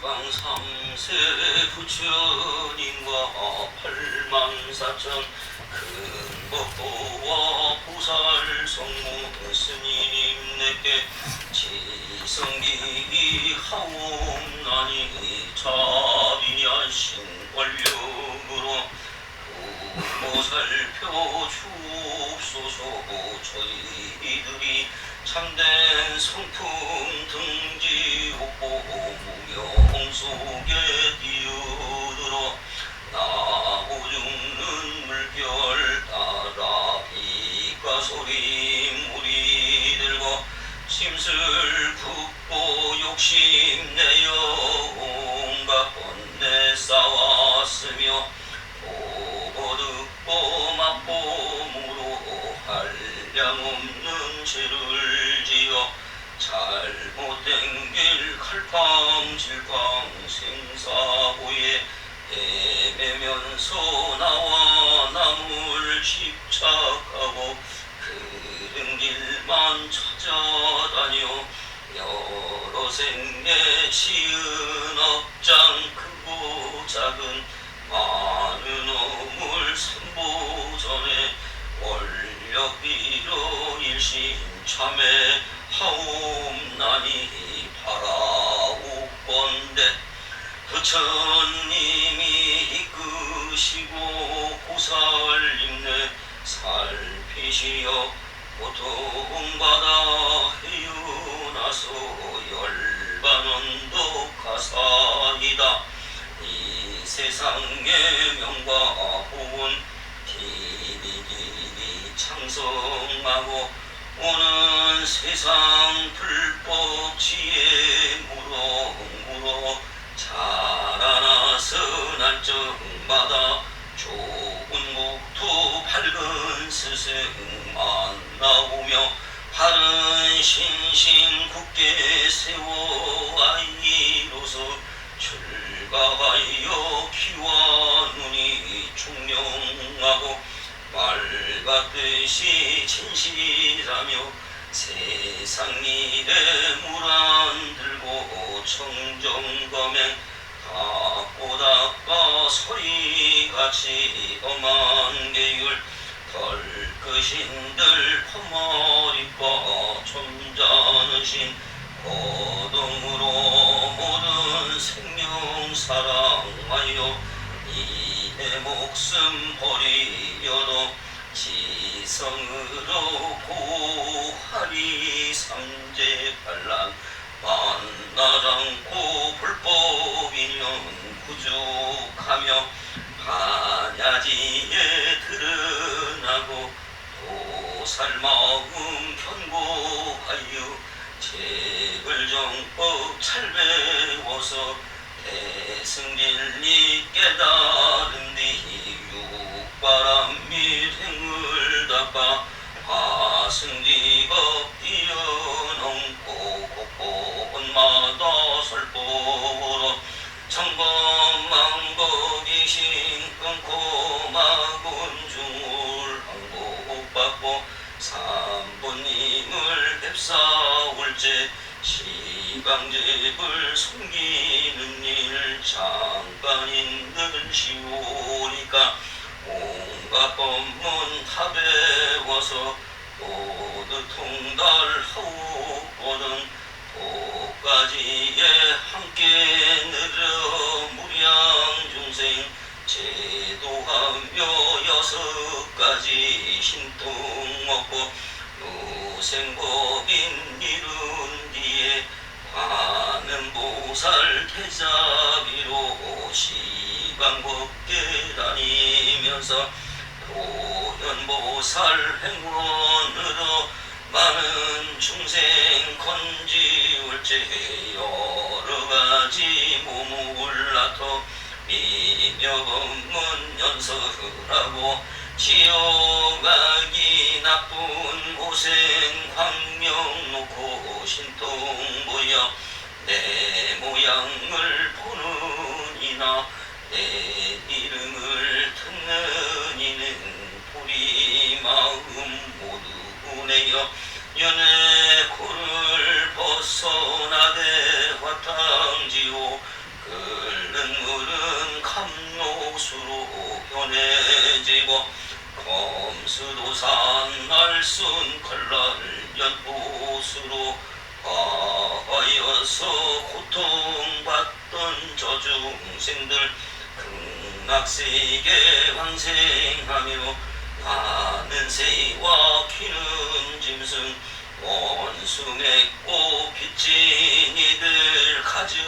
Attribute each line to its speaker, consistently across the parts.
Speaker 1: 시방 삼세 부처님과 팔만 사천 큰법보와 보살 성모 스님 내게 지성기 하옵나니 자비하신 권력으로 보살펴 주옵소서 저희들이 참된 성품 등지 옥보 무명 속에 뛰어들어 나고 죽는 물결 따라 빛과 소리 물이 들고 심술 굽고 욕심 잘못된 길 칼빵질빵 생사고에 헤매면서 나와 남을 집착하고 그른 길만 찾아다녀 여러 생에 지은 부처님이 이끄시고 보살님네 살피시어 고통받아 헤어나서 열반원도 가사이다. 이 세상의 명과 복은 길이 길이 창성하고 오는 세상 불법 지혜 물어 물어 자라나서 날정마다 좋은 목토 밝은 스승 만나오며 바른 신신 굳게 세워 아이로서 출가하여 귀와 눈이 총명하고 말 같듯이 진실하며 세상 일에 물안 들고 닦고 닦아 소리같이 엄한 계율 덜크신들 퍼머리과 점잖으신 고등으로 모든 생명 사랑하여 이내 목숨 버리려도 지 성으로 고하리 삼재 반란 만날 않고 불법이면 부족하며 반야지에 드러나고 도살 마음 견고하여 제불정법 잘 배워서 대승진리 깨달은 뒤 육바람 및 행을 닦 아 화승지법 뛰어넘고 곳곳마다 설보로 청범망법이신 끊고 마군 중을 항복받고 삼부님을 뵙사올제 시방제불 숨기는 일 잠깐 있는 시오니까 온갖 법문 다배 워서 모두 통달하오거든 도까지에 함께 늘어 무량 중생 제도하며 여섯 가지 신통 얻고 요생법인 이룬 뒤에 많은 보살 태자비로 시방법계 다니면서 도현 보살 행원으로 많은 중생 건지울제 여러 가지 낳고 미묘법문 연설하고 지어가기 나쁜 고생 광명 놓고 신통 모여 내 모양을 보는 이나 내 이름을 듣는 보내어 연애 코를 벗어나되 화탕지오 끓는 물은 감옥수로 변해지고 검수도산 날순 칼날 연보수로 과하여서 고통받던 저중생들 극락세계 환생하며 가는 새와 키는 짐승 맺고 빚진 이들 가진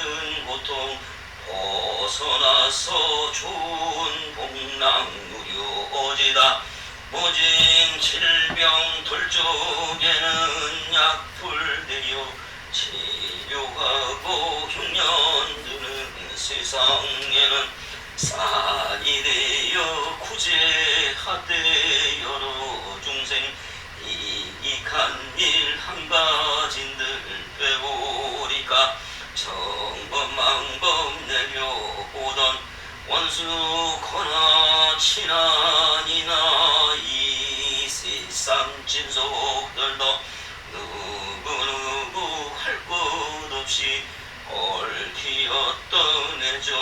Speaker 1: 고통 벗어나서 좋은 복락 누려지다. 모진 질병 돌쪽에는 약불 되어 치료하고 흉년 드는 세상에는 산이 되어 구제 하되 여러 중생 이익한 일 한 가진들 되오리까 정법망법 내려오던 원수 거나 친한이나 이 세상 진속들도 누구누구 할 것 없이 얽히었던 애정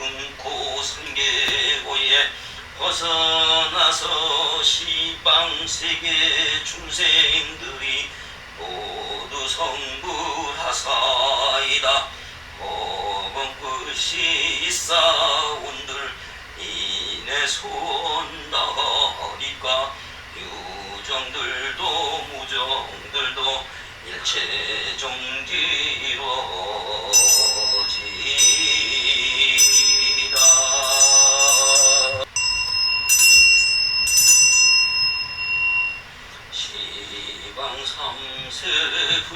Speaker 1: 음고 삼계고에 벗어나서 시방 세계 중생들이 모두 성불하사이다. 어벙끝이 있사온들 이내 손나가니까 유정들도 무정들도 일체 종지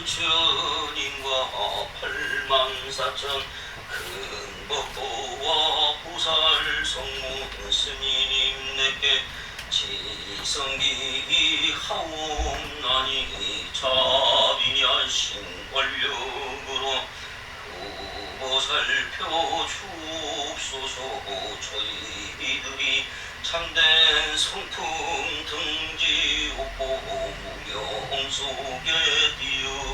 Speaker 1: 부처님과 팔만사천 큰법도와 보살 성문 스님 내게 지성기 하옵나니 자비하신 원력으로 보살펴 주옵소서. 저희들이 참된 성품 등지 옥보 무명 속에 뛰어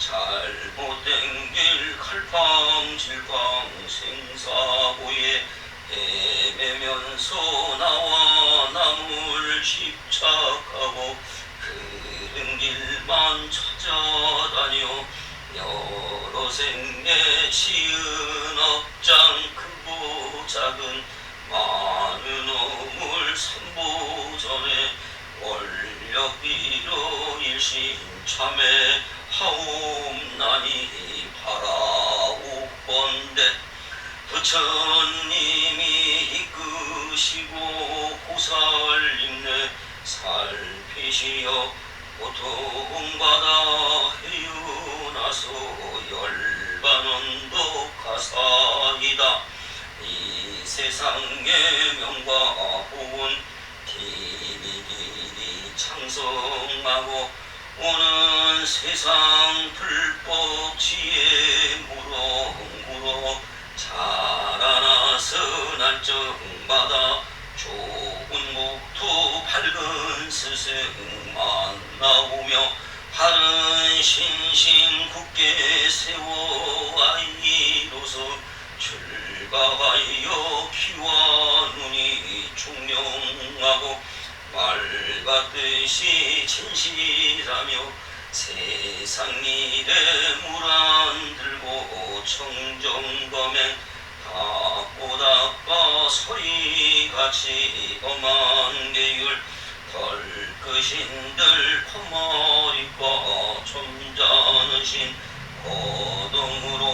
Speaker 1: 잘못된 길 칼팡질팡 생사 집착하고 그른 길만 찾아다녀 여러 생에 치은 업장 크고 작은 많은 어물 삼보전에 원력비로 일신참에 하옵나니 바라옵건대. 부처님이 이끄시고 보살님네 살피시어 고통받아 헤어나서 열반원도 가사이다. 이 세상의 명과 복은 길이 길이 창성하고 오는 세상 불법 지혜 물어 자라나서 날정마다 스승 만 나오며 바른 신심 굳게 세워 아이로서 출가하여 귀와 눈이 총명하고 말 같듯이 진실하며 세상 일에 물안 들고 닦고 닦아 소리같이 엄한 계율 덜크신들 퍼머리과 점잖으신 고동으로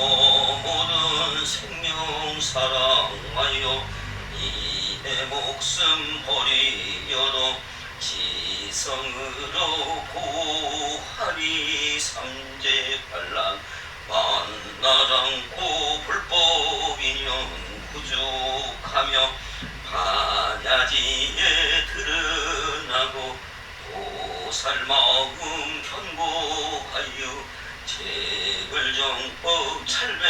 Speaker 1: 모든 생명 사랑하여 이내 목숨 버리여도 지성으로 고하리 삼재 반란 만나랑고 불법인연 부족하며 반야지에 드러나고 보살 마음 견고하여 제불정법 찰배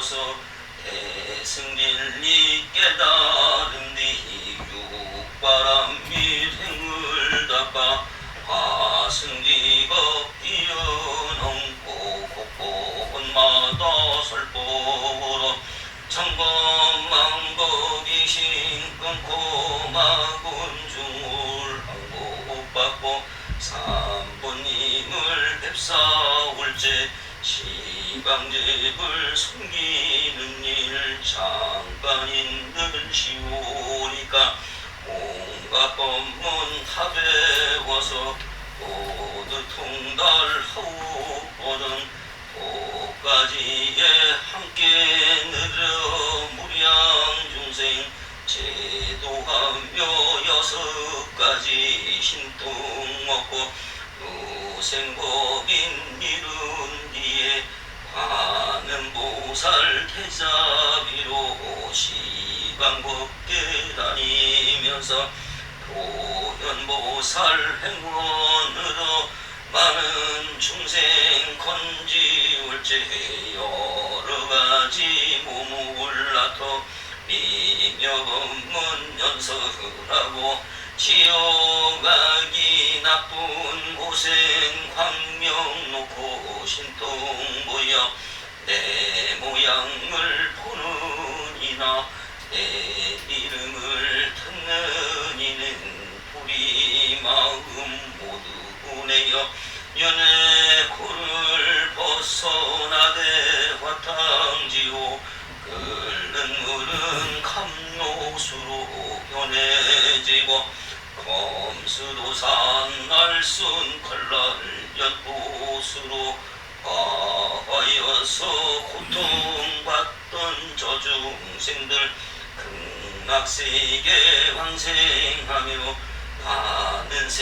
Speaker 1: 비로소 대승진리 깨달음 뒤 육바람이 생을 닦아 화승지가 뛰어 시방집을 숨기는 일늘 시오니까 온갖 법문 다 배워서 모두 통달하오거든 도까지에 함께 느려 무량 중생 제도하며 여섯 가지 신통 먹고 유생법 자비로 시방법계 다니면서 도현보살 행원으로 많은 중생 건지울제 여러 가지 몸을 낳고 미묘 법문 연설하고 지어가기 나쁜 고생 광명 놓고 신통 보여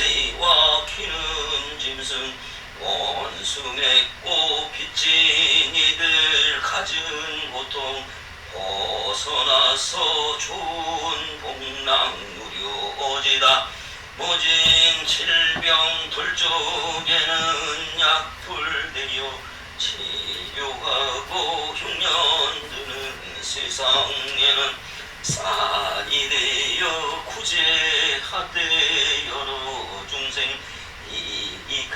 Speaker 1: 새와 키는 짐승 원수 맺고 빚진 이들 가진 고통 벗어나서 좋은 복랑 누려오지다. 모진 질병 돌쪽에는 약불 내려 치료하고 흉년 드는 세상에는 산이 되어 구제하되 여러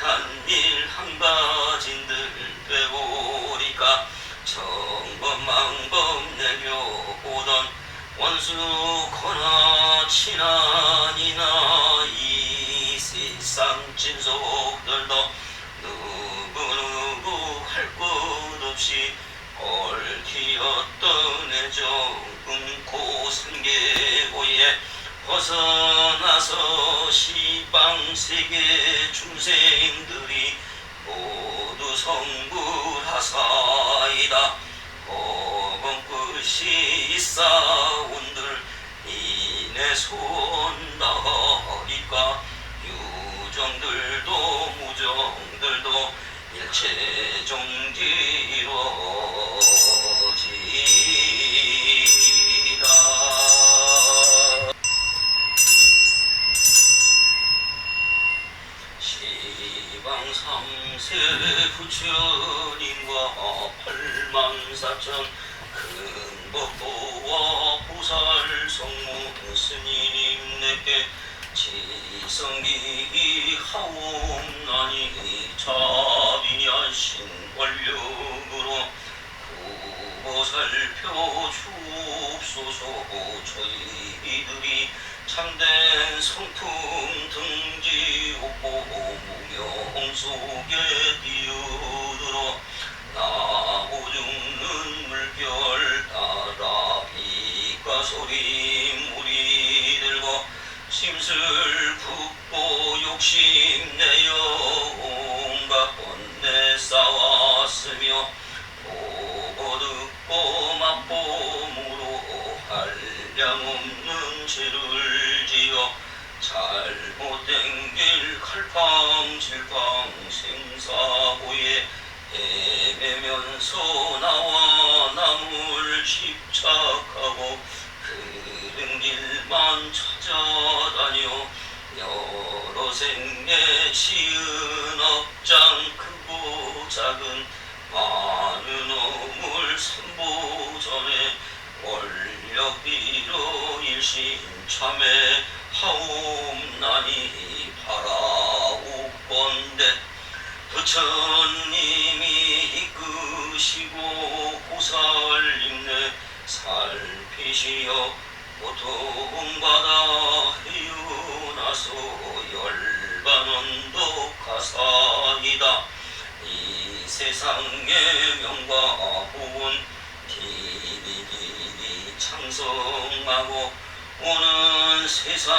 Speaker 1: 이익한 일 한가진들 되오리까? 정법망법 내려 오던 원수 거나 친한이나 이 세상 진속들도 누구누구 할 것 없이 얽히었던 애정 끊고 생계고에 벗어나서 시방 세계 중생들이 모두 성불하사이다. 법은 끝이 있사온들 이내 손다리까 유정들도 무정들도 일체 종지로 살펴 주옵소서 저희들이 참된 성품 등지옥고 무명 속에 뛰어들어 나고 죽는 물결 따라 빛과 소리 물이 들고 심술 붓고 욕심 내어 온갖 번뇌 보고 맛보므로 한량없는 죄를 지어 잘못된 길 칼팡질팡 생사고에 헤매면서 나와 남을 집착하고 그른 길만 찾아다녀 여러 생에 지은 업장 크고 작은 많은 어물 삼보 원력비로 일신참에 하옵나니 바라옵건대. 부처님이 이끄시고 고살림내 살피시어 고통받아 헤어나서 열반원도 가사이다. 이 세상의 명과 복은 창성하고 오는 세상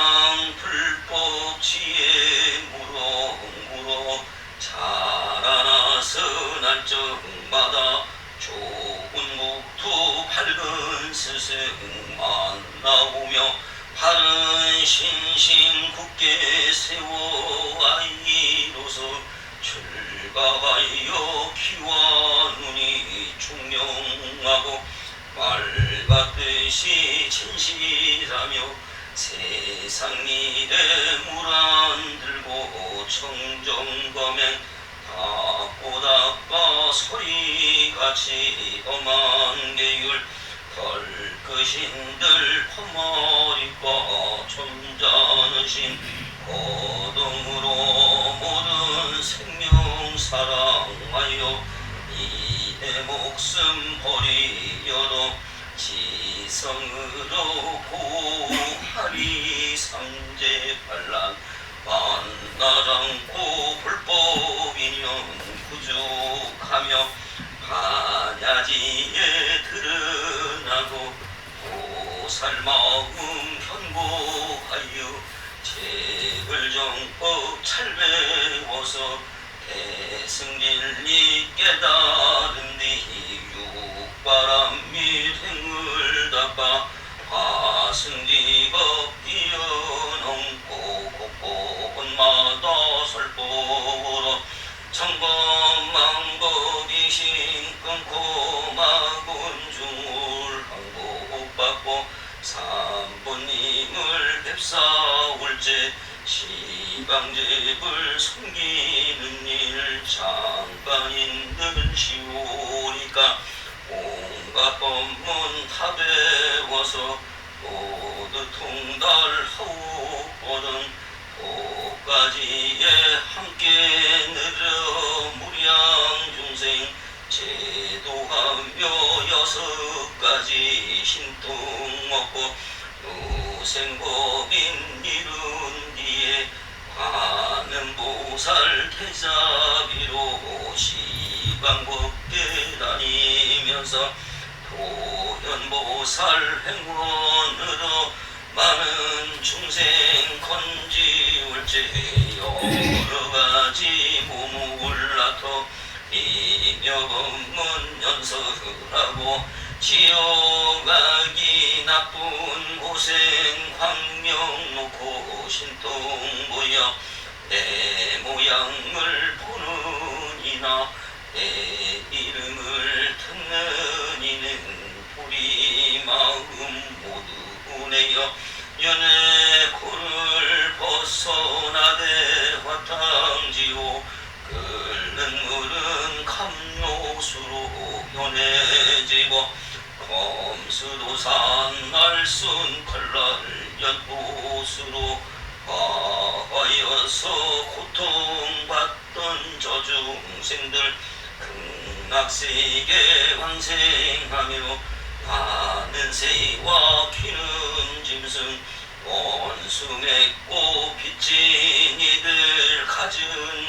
Speaker 1: 불법 지혜 물어 자라나서 날정마다 좋은 목도 밝은 스승 만나오며 바른 신심 굳게 세워 아이로서 출가하여 귀와 눈이 총명하고 말 같듯이 진실하며 세상 일에 물안 들고 청정검엔 닭보다가 소리같이 엄한 계율 덜크신들 퍼머리과 점잖으신 거동으로 모든 생명 사랑하여 이내 목숨 버리여도 지성으로 고하리 삼재 반란 만나랑고 불법이면 부족하며 반야지에 드러나고 보살 마음 현고하여 제불정법 잘 배워서 대승진리 깨달은 뒤 육바람 및 닦아 화승지법 뛰어넘고 곳곳마다 설법으로 청범망법이신 끊고 마군중을 항복받고 삼부님을 뵙사올제 시방제불 섬기는 일 잠깐인들 시오니까 법문 다 배워서 모두 통달하오거든 고까지에 함께 느려 무량 중생 제도하며 여섯 가지 신통 먹고 노생법인 이룬 뒤에 하는 보살 태자비로 시방법계 다니면서 도현보살 행원으로 많은 중생 건지울제 여러 가지 모목을 낳고 이명문 연설하고 지어가기 나쁜 고생 광명 놓고 신통 보여 내 모양을 보는 이나 내 이름을 듣는 마음 모두 내어 연애 코를 벗어나되 화탕지오 끓는 물은 감로수로 변해지고 검수도산 날순 칼날 연꽃으로 화하여서 고통받던 저중생들 극락세계 환생하며 많 은 새와 키는 짐승 맺고 빚진 이들 가진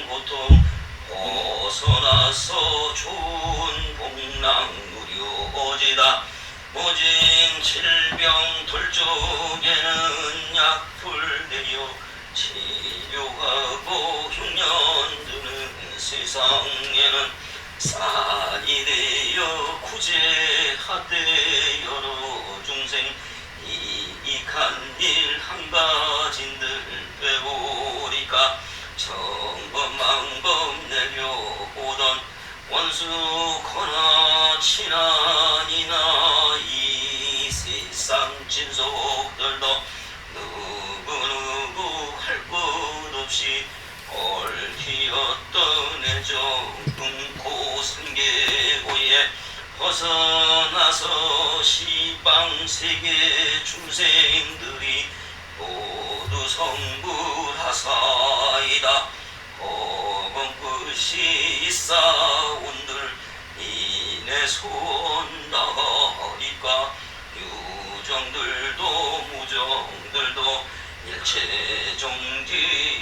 Speaker 1: 고통 벗어나서 좋은 복랑 누려오지다. 모진 질병 돌쪽에는 약불 내려 치료하고 흉년 드는 세상에는 산이 되어 구제하되 여러 중생 이익한 일 한 가진들 되오리까 정법망법 내려오던 원수 거나 친한이나 이 세상 진속들도 누구누구 할 것 없이 얽히었던 애정 끊고 생계고에 벗어나서 시방 세계 중생들이 모두 성불하사이다. 어금끝이 있사온들 이내 손나가리까 유정들도 무정들도 일체 종지